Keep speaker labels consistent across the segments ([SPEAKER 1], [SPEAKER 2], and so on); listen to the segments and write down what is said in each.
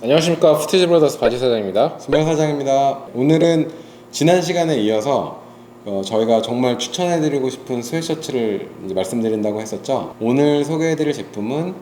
[SPEAKER 1] 안녕하십니까 푸티지 브라더스 바지 사장입니다.
[SPEAKER 2] 신발 사장입니다. 오늘은 지난 시간에 이어서 어, 저희가 정말 추천해드리고 싶은 스웨셔츠를 이제 말씀드린다고 했었죠. 오늘 소개해드릴 제품은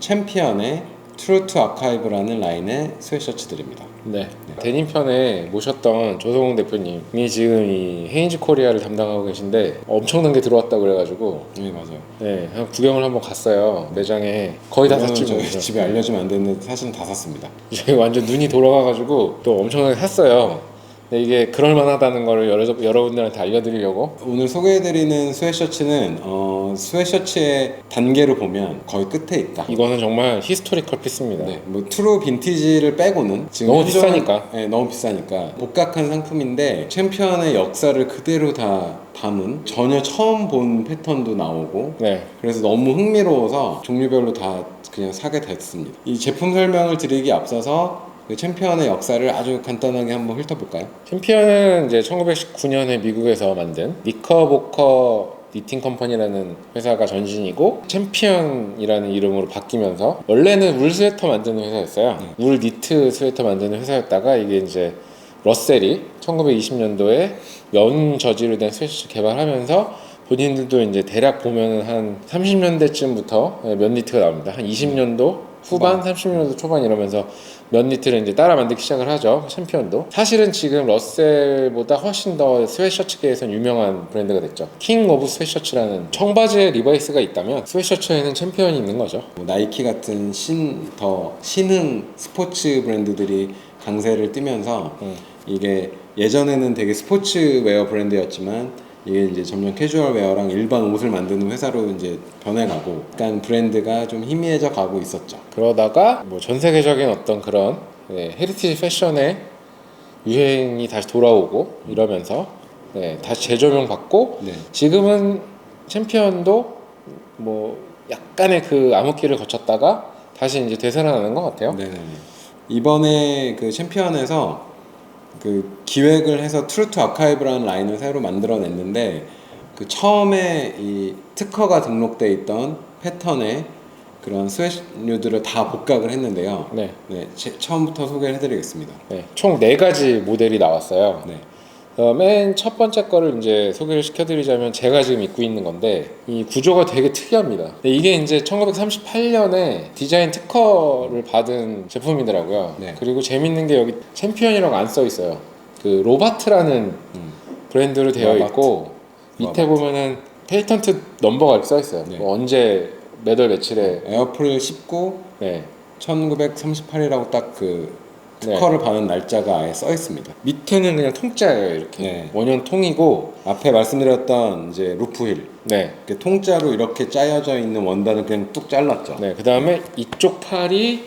[SPEAKER 2] 챔피언의 트루 투 아카이브라는 라인의 스웨셔츠들입니다.
[SPEAKER 1] 네. 데님 편에 모셨던 조성웅 대표님이 지금 이 헤인즈 코리아를 담당하고 계신데 엄청난 게 들어왔다 그래가지고
[SPEAKER 2] 네 맞아요.
[SPEAKER 1] 네, 한 구경을 한번 갔어요. 매장에 거의 다.
[SPEAKER 2] 저희 집에 알려주면 안 되는데 사실은 다 샀습니다.
[SPEAKER 1] 저희 완전 눈이 돌아가가지고 또 엄청나게 샀어요. 근데 이게 그럴 만하다는 거를 여러, 여러분들한테 알려드리려고
[SPEAKER 2] 오늘 소개해드리는 스웨셔츠는 어, 스웨셔츠의 단계를 보면 거의 끝에 있다.
[SPEAKER 1] 이거는 정말 히스토리컬 피스입니다.
[SPEAKER 2] 네, 뭐 트루 빈티지를 빼고는 지금
[SPEAKER 1] 너무
[SPEAKER 2] 현존-
[SPEAKER 1] 비싸니까.
[SPEAKER 2] 네, 너무 비싸니까 복각한 상품인데 챔피언의 역사를 그대로 다 담은 전혀 처음 본 패턴도 나오고
[SPEAKER 1] 네.
[SPEAKER 2] 그래서 너무 흥미로워서 종류별로 다 그냥 사게 됐습니다. 이 제품 설명을 드리기 앞서서 그 챔피언의 역사를 아주 간단하게 한번 훑어볼까요?
[SPEAKER 1] 챔피언은 이제 1919년에 미국에서 만든 니커보커 니팅 컴퍼니라는 회사가 전신이고 챔피언이라는 이름으로 바뀌면서 원래는 울 스웨터 만드는 회사였어요. 울 니트 스웨터 만드는 회사였다가 이게 이제 러셀이 1920년도에 면 저지로 된 스웨터 개발하면서 본인들도 이제 대략 보면은 한 30년대쯤부터 면 니트가 나옵니다. 한 20년도 후반, 30년도 초반 이러면서 면 니트를 이제 따라 만들기 시작을 하죠. 챔피언도. 사실은 지금 러셀보다 훨씬 더 스웨셔츠계에선 유명한 브랜드가 됐죠. 킹 오브 스웨셔츠라는 청바지에 리바이스가 있다면 스웨셔츠에는 챔피언이 있는 거죠.
[SPEAKER 2] 뭐 나이키 같은 신 더 신흥 스포츠 브랜드들이 강세를 띠면서
[SPEAKER 1] 음.
[SPEAKER 2] 이게 예전에는 되게 스포츠웨어 브랜드였지만 이게 이제 점점 캐주얼 웨어랑 일반 옷을 만드는 회사로 이제 변해가고 약간 브랜드가 좀 희미해져 가고 있었죠.
[SPEAKER 1] 그러다가 뭐 전 세계적인 어떤 그런 네, 헤리티지 패션의 유행이 다시 돌아오고 이러면서 네, 다시 재조명 받고
[SPEAKER 2] 네.
[SPEAKER 1] 지금은 챔피언도 뭐 약간의 그 암흑기를 거쳤다가 다시 이제 되살아나는 것 같아요.
[SPEAKER 2] 네네. 이번에 그 챔피언에서 그 기획을 해서 트루트 아카이브라는 라인을 새로 만들어냈는데 그 처음에 이 특허가 등록돼 있던 패턴의 그런 스웨트류들을 다 복각을 했는데요.
[SPEAKER 1] 네,
[SPEAKER 2] 네, 제- 처음부터 소개를 해드리겠습니다.
[SPEAKER 1] 네. 총 네 가지 모델이 나왔어요.
[SPEAKER 2] 네,
[SPEAKER 1] 어, 맨첫 번째 거를 이제 소개를 시켜드리자면 제가 지금 입고 있는 건데 이 구조가 되게 특이합니다. 이게 이제 1938년에 디자인 특허를 받은 제품이더라고요.
[SPEAKER 2] 네.
[SPEAKER 1] 그리고 재밌는 게 여기 챔피언이라고 안 써 있어요. 그 로바트라는
[SPEAKER 2] 음.
[SPEAKER 1] 브랜드로 되어
[SPEAKER 2] 로바트.
[SPEAKER 1] 있고 밑에 보면은 페이턴트 넘버가 써 있어요.
[SPEAKER 2] 네.
[SPEAKER 1] 뭐 언제 몇월 며칠에
[SPEAKER 2] 에어프릴 19,
[SPEAKER 1] 네.
[SPEAKER 2] 1938이라고 딱 그 특허를 받은 날짜가 아예 써 있습니다.
[SPEAKER 1] 밑에는 그냥 통짜예요 이렇게
[SPEAKER 2] 네.
[SPEAKER 1] 원형 통이고
[SPEAKER 2] 앞에 말씀드렸던 이제 루프힐
[SPEAKER 1] 네.
[SPEAKER 2] 이렇게 통짜로 이렇게 짜여져 있는 원단을 그냥 뚝 잘랐죠.
[SPEAKER 1] 네, 그 다음에 이쪽 팔이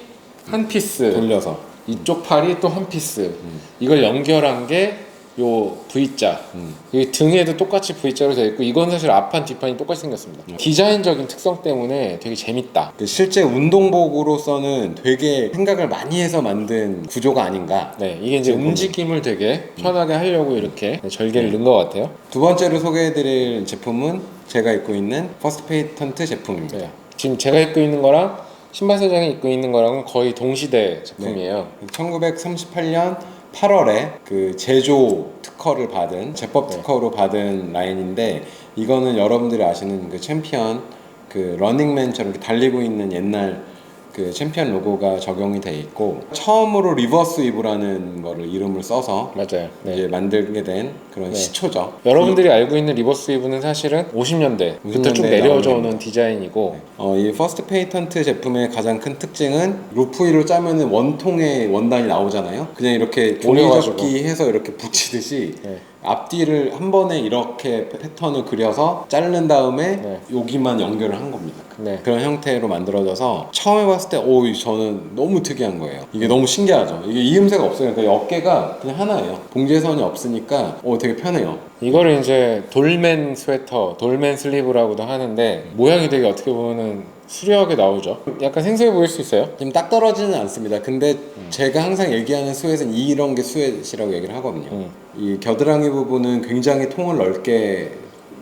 [SPEAKER 1] 한 피스,
[SPEAKER 2] 돌려서.
[SPEAKER 1] 이쪽 팔이 또 한 피스. 이걸 연결한 게 요 V자.
[SPEAKER 2] 음.
[SPEAKER 1] 이 등에도 똑같이 V자로 되어 있고 이건 사실 앞판 뒷판이 똑같이 생겼습니다. 디자인적인 특성 때문에 되게 재밌다.
[SPEAKER 2] 그 실제 운동복으로서는 되게 생각을 많이 해서 만든 구조가 아닌가.
[SPEAKER 1] 네, 이게 이제. 움직임을 되게 편하게 하려고 이렇게 절개를 넣은 것 같아요.
[SPEAKER 2] 두 번째로 소개해드릴 제품은 제가 입고 있는 퍼스트 페이턴트 제품입니다.
[SPEAKER 1] 네. 지금 제가 입고 있는 거랑 신발 사장이 입고 있는 거랑은 거의 동시대 제품이에요.
[SPEAKER 2] 1938년 8월에 그 제조 특허를 받은 제법
[SPEAKER 1] 네.
[SPEAKER 2] 특허로 받은 라인인데 이거는 여러분들이 아시는 그 챔피언 그 러닝맨처럼 이렇게 달리고 있는 옛날 그 챔피언 로고가 적용이 돼 있고 처음으로 리버스 위브라는 거를 이름을 써서
[SPEAKER 1] 맞아요. 네.
[SPEAKER 2] 이제 만들게 된 그런
[SPEAKER 1] 네.
[SPEAKER 2] 시초죠.
[SPEAKER 1] 여러분들이 알고 있는 리버스 위브는 사실은 50년대 부터 쭉
[SPEAKER 2] 50년대에
[SPEAKER 1] 내려져
[SPEAKER 2] 오는
[SPEAKER 1] 디자인이고
[SPEAKER 2] 어, 이 퍼스트 페이턴트 제품의 가장 큰 특징은 루프 위로 짜면은 원통의 원단이 나오잖아요. 그냥 이렇게. 종이접기 해서 이렇게 붙이듯이
[SPEAKER 1] 네.
[SPEAKER 2] 앞뒤를 한 번에 이렇게 패턴을 그려서 자른 다음에
[SPEAKER 1] 네.
[SPEAKER 2] 여기만 연결을 한 겁니다.
[SPEAKER 1] 네.
[SPEAKER 2] 그런 형태로 만들어져서 처음에 봤을 때, 오, 저는 너무 특이한 거예요. 이게 너무 신기하죠. 이게 이음새가 없어요. 그러니까 어깨가 그냥 하나예요. 봉제선이 없으니까, 오, 되게 편해요.
[SPEAKER 1] 이거를 이제 돌맨 스웨터, 돌맨 슬리브라고도 하는데 모양이 되게 어떻게 보면은 수려하게 나오죠. 약간 생소해 보일 수 있어요.
[SPEAKER 2] 지금 딱 떨어지는 않습니다. 근데
[SPEAKER 1] 음.
[SPEAKER 2] 제가 항상 얘기하는 스웨트는 이런 게 스웨트이라고 얘기를 하거든요.
[SPEAKER 1] 음.
[SPEAKER 2] 이 겨드랑이 부분은 굉장히 통을 넓게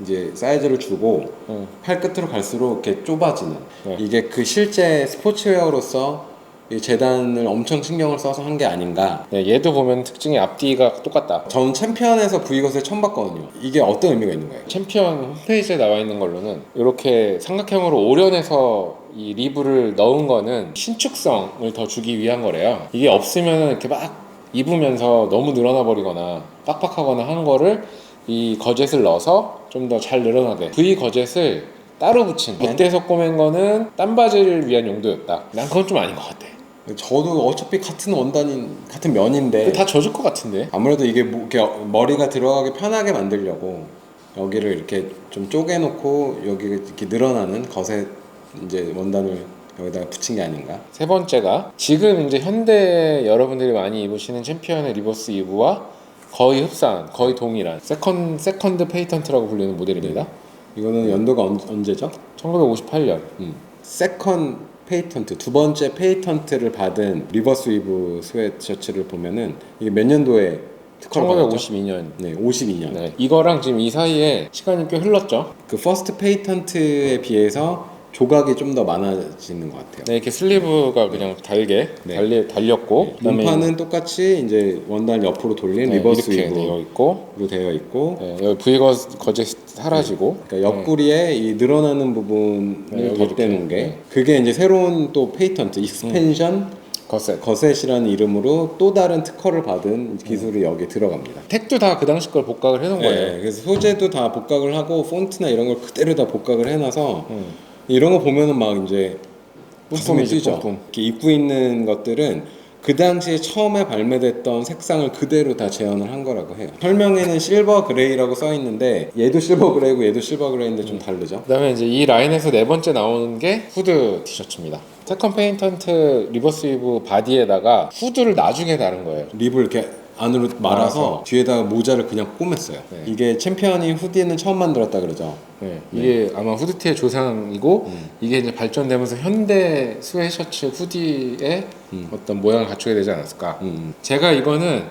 [SPEAKER 2] 이제 사이즈를 주고
[SPEAKER 1] 음.
[SPEAKER 2] 팔 끝으로 갈수록 이렇게 좁아지는
[SPEAKER 1] 네.
[SPEAKER 2] 이게 그 실제 스포츠웨어로서 이 재단을 엄청 신경을 써서 한 게 아닌가.
[SPEAKER 1] 네, 얘도 보면 특징이 앞뒤가 똑같다.
[SPEAKER 2] 저는 챔피언에서 V것을 처음 봤거든요. 이게 어떤 의미가 있는 거예요?
[SPEAKER 1] 챔피언 홈페이지에 나와 있는 걸로는 이렇게 삼각형으로 오련해서 이 리브를 넣은 거는 신축성을 더 주기 위한 거래요. 이게 없으면 이렇게 막 입으면서 너무 늘어나 버리거나 빡빡하거나 하는 거를 이 거젯을 넣어서 좀 더 잘 늘어나게. V 거젯을 따로 붙인 겉에서 꼬맨 거는 딴 바지를 위한 용도였다. 난 그건 좀 아닌 것 같아.
[SPEAKER 2] 저도 어차피 같은 원단인 같은 면인데
[SPEAKER 1] 다 젖을 것 같은데.
[SPEAKER 2] 아무래도 이게 뭐 이렇게 머리가 들어가기 편하게 만들려고 여기를 이렇게 좀 쪼개놓고 여기 이렇게 늘어나는 거set 이제 원단을 여기다가 붙인 게 아닌가?
[SPEAKER 1] 세 번째가 지금 이제 현대 여러분들이 많이 입으시는 챔피언의 리버스 이브와 거의 흡사한, 거의 동일한 세컨 세컨드 페이턴트라고 불리는 모델입니다.
[SPEAKER 2] 이거는 연도가 언, 언제죠?
[SPEAKER 1] 1958년.
[SPEAKER 2] 음. 세컨 페이턴트 두 번째 페이턴트를 받은 리버스 위브 스웨트셔츠를 보면은 이게 몇 년도에 특허를 받았죠?
[SPEAKER 1] 1952년.
[SPEAKER 2] 네, 52년.
[SPEAKER 1] 네. 이거랑 지금 이 사이에 시간이 꽤 흘렀죠.
[SPEAKER 2] 그 퍼스트 페이턴트에 비해서 조각이 좀 더 많아지는 것 같아요.
[SPEAKER 1] 네, 이렇게 슬리브가 그냥 달게
[SPEAKER 2] 네.
[SPEAKER 1] 달리, 달렸고 그다음에
[SPEAKER 2] 문판은 똑같이 이제 원단 옆으로 돌린
[SPEAKER 1] 네,
[SPEAKER 2] 리버스
[SPEAKER 1] 이렇게 되어
[SPEAKER 2] 위브로
[SPEAKER 1] 있고
[SPEAKER 2] 되어 있고
[SPEAKER 1] 네, 여기 V 거젯 사라지고
[SPEAKER 2] 그러니까 옆구리에 이 늘어나는 부분을
[SPEAKER 1] 네, 여기
[SPEAKER 2] 덧대는
[SPEAKER 1] 이렇게.
[SPEAKER 2] 게
[SPEAKER 1] 네.
[SPEAKER 2] 그게 이제 새로운 또 페이턴트 익스펜션
[SPEAKER 1] 거셋.
[SPEAKER 2] 거셋이라는 이름으로 또 다른 특허를 받은 기술이 여기 들어갑니다.
[SPEAKER 1] 택도 다 그 당시 걸 복각을 해놓은 거예요.
[SPEAKER 2] 네, 그래서 소재도 다 복각을 하고 폰트나 이런 걸 그대로 다 복각을 해놔서
[SPEAKER 1] 음.
[SPEAKER 2] 이런 거 보면은 막 이제 가슴이
[SPEAKER 1] 뿜뿜이지,
[SPEAKER 2] 뛰죠.
[SPEAKER 1] 뿜뿜.
[SPEAKER 2] 이렇게 입고 있는 것들은 그 당시에 처음에 발매됐던 색상을 그대로 다 재현을 한 거라고 해요. 설명에는 실버 그레이라고 써 있는데 얘도 실버 그레이고 얘도 실버 그레이인데 좀 다르죠.
[SPEAKER 1] 그다음에 이제 이 라인에서 네 번째 나오는 게 후드 티셔츠입니다. 세컨 페인턴트 리버스 위브 바디에다가 후드를 나중에 다른 거예요.
[SPEAKER 2] 립을 이렇게 안으로 말아서
[SPEAKER 1] 말아서.
[SPEAKER 2] 뒤에다가 모자를 그냥 꿰맸어요.
[SPEAKER 1] 네.
[SPEAKER 2] 이게 챔피언이 후디는 처음 만들었다 그러죠.
[SPEAKER 1] 네, 이게 아마 후드티의 조상이고
[SPEAKER 2] 음.
[SPEAKER 1] 이게 이제 발전되면서 현대 스웨셔츠 후디의 어떤 모양을 갖추게 되지 않았을까.
[SPEAKER 2] 음.
[SPEAKER 1] 제가 이거는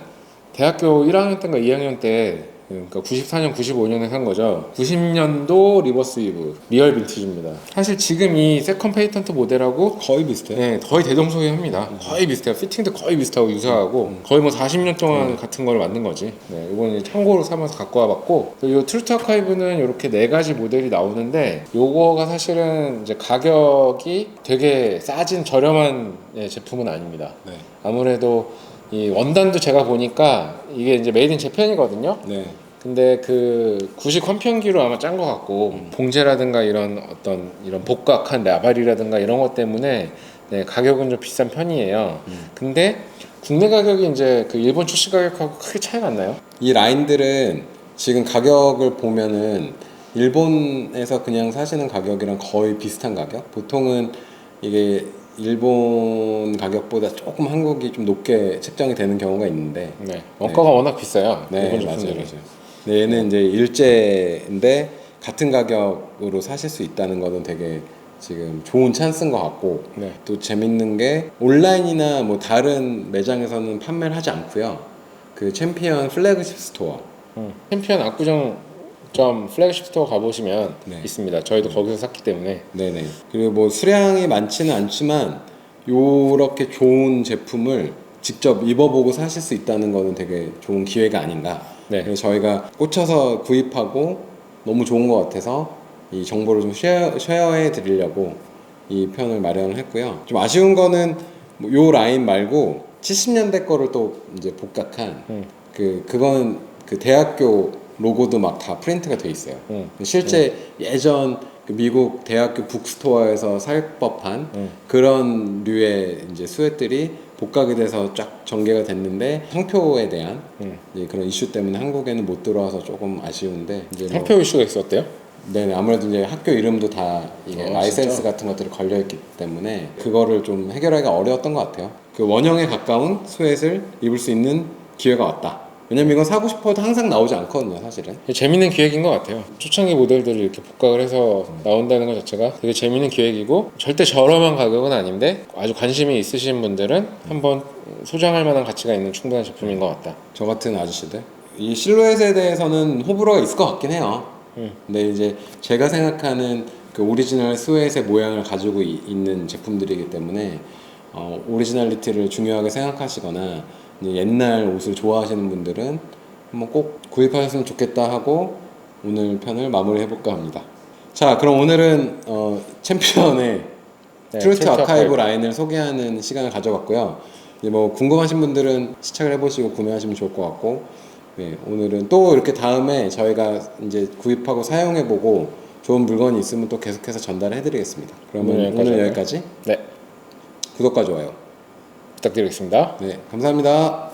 [SPEAKER 1] 대학교 1학년 때인가 2학년 때 그러니까 94년, 95년에 산 거죠. 90년도 리버스 위브 리얼 빈티지입니다. 사실 지금 이 세컨 페이턴트 모델하고
[SPEAKER 2] 거의 비슷해요.
[SPEAKER 1] 네, 거의 대동소이합니다. 거의 비슷해요. 피팅도 거의 비슷하고 유사하고 거의 뭐 40년 동안 같은 걸 만든 거지. 네, 이건 참고로 삼아서 갖고 와봤고 이 트루트 아카이브는 이렇게 네 가지 모델이 나오는데 요거가 사실은 이제 가격이 되게 싸진 저렴한 예, 제품은 아닙니다.
[SPEAKER 2] 네.
[SPEAKER 1] 아무래도 이 원단도 제가 보니까 이게 이제 메이드 인 재팬이거든요.
[SPEAKER 2] 네.
[SPEAKER 1] 근데 그 구식 환편기로 아마 짠 것 같고 봉제라든가 이런 어떤 이런 복각한 라발이라든가 이런 것 때문에 네, 가격은 좀 비싼 편이에요. 근데 국내 가격이 이제 그 일본 출시 가격하고 크게 차이가 안 나요?
[SPEAKER 2] 이 라인들은 지금 가격을 보면은 일본에서 그냥 사시는 가격이랑 거의 비슷한 가격. 보통은 이게 일본 가격보다 조금 한국이 좀 높게 책정이 되는 경우가 있는데
[SPEAKER 1] 네. 원가가 워낙 비싸요.
[SPEAKER 2] 네,
[SPEAKER 1] 일본
[SPEAKER 2] 맞아요,
[SPEAKER 1] 제품들이.
[SPEAKER 2] 맞아요. 네, 얘는 이제 일제인데 같은 가격으로 사실 수 있다는 거는 되게 지금 좋은 찬스인 것 같고
[SPEAKER 1] 네.
[SPEAKER 2] 또 재밌는 게 온라인이나 뭐 다른 매장에서는 판매를 하지 않고요. 그 챔피언 플래그십 스토어
[SPEAKER 1] 음. 챔피언 압구정 점 플래그십 스토어 가보시면
[SPEAKER 2] 네.
[SPEAKER 1] 있습니다. 저희도 거기서 샀기 때문에
[SPEAKER 2] 네네. 그리고 뭐 수량이 많지는 않지만 요렇게 좋은 제품을 직접 입어보고 사실 수 있다는 거는 되게 좋은 기회가 아닌가.
[SPEAKER 1] 네.
[SPEAKER 2] 그래서 저희가 꽂혀서 구입하고 너무 좋은 것 같아서 이 정보를 좀 쉐어, 쉐어해 드리려고 이 편을 마련을 했고요. 좀 아쉬운 거는 뭐요 라인 말고 70년대 거를 또 이제 복각한
[SPEAKER 1] 음.
[SPEAKER 2] 그 그건 그 대학교 로고도 막 다 프린트가 돼 있어요.
[SPEAKER 1] 음.
[SPEAKER 2] 실제 예전 그 미국 대학교 북스토어에서 살 법한
[SPEAKER 1] 음.
[SPEAKER 2] 그런 류의 이제 스웨들이 복각이 돼서 쫙 전개가 됐는데 성표에 대한
[SPEAKER 1] 음.
[SPEAKER 2] 이제 그런 이슈 때문에 한국에는 못 들어와서 조금 아쉬운데 이제 뭐
[SPEAKER 1] 상표 이슈가 있었대요.
[SPEAKER 2] 네네 아무래도 이제 학교 이름도 다 이게
[SPEAKER 1] 어,
[SPEAKER 2] 라이센스
[SPEAKER 1] 진짜?
[SPEAKER 2] 같은 것들이 걸려 있기 때문에 그거를 좀 해결하기가 어려웠던 것 같아요. 그 원형에 가까운 스웨트를 입을 수 있는 기회가 왔다. 왜냐면 이건 사고 싶어도 항상 나오지 않거든요, 사실은.
[SPEAKER 1] 재밌는 기획인 것 같아요. 초창기 모델들을 이렇게 복각을 해서 나온다는 것 자체가 되게 재밌는 기획이고 절대 저렴한 가격은 아닌데 아주 관심이 있으신 분들은 한번 소장할 만한 가치가 있는 충분한 제품인 것 같다.
[SPEAKER 2] 저 같은 아저씨들. 이 실루엣에 대해서는 호불호가 있을 것 같긴 해요.
[SPEAKER 1] 음.
[SPEAKER 2] 근데 이제 제가 생각하는 그 오리지널 스웨트의 모양을 가지고 이- 있는 제품들이기 때문에 어, 오리지널리티를 중요하게 생각하시거나 옛날 옷을 좋아하시는 분들은 한번 꼭 구입하셨으면 좋겠다 하고 오늘 편을 마무리해 볼까 합니다. 자, 그럼 오늘은 어, 챔피언의
[SPEAKER 1] 네,
[SPEAKER 2] 트루트 아카이브. 라인을 소개하는 시간을 가져봤고요. 뭐 궁금하신 분들은 시착을 해보시고 구매하시면 좋을 것 같고, 네, 오늘은 또 이렇게 다음에 저희가 이제 구입하고 사용해보고 좋은 물건이 있으면 또 계속해서 전달해드리겠습니다. 그러면
[SPEAKER 1] 오늘
[SPEAKER 2] 오늘
[SPEAKER 1] 여기까지
[SPEAKER 2] 여기까지
[SPEAKER 1] 네,
[SPEAKER 2] 구독과 좋아요.
[SPEAKER 1] 부탁드리겠습니다.
[SPEAKER 2] 네, 감사합니다.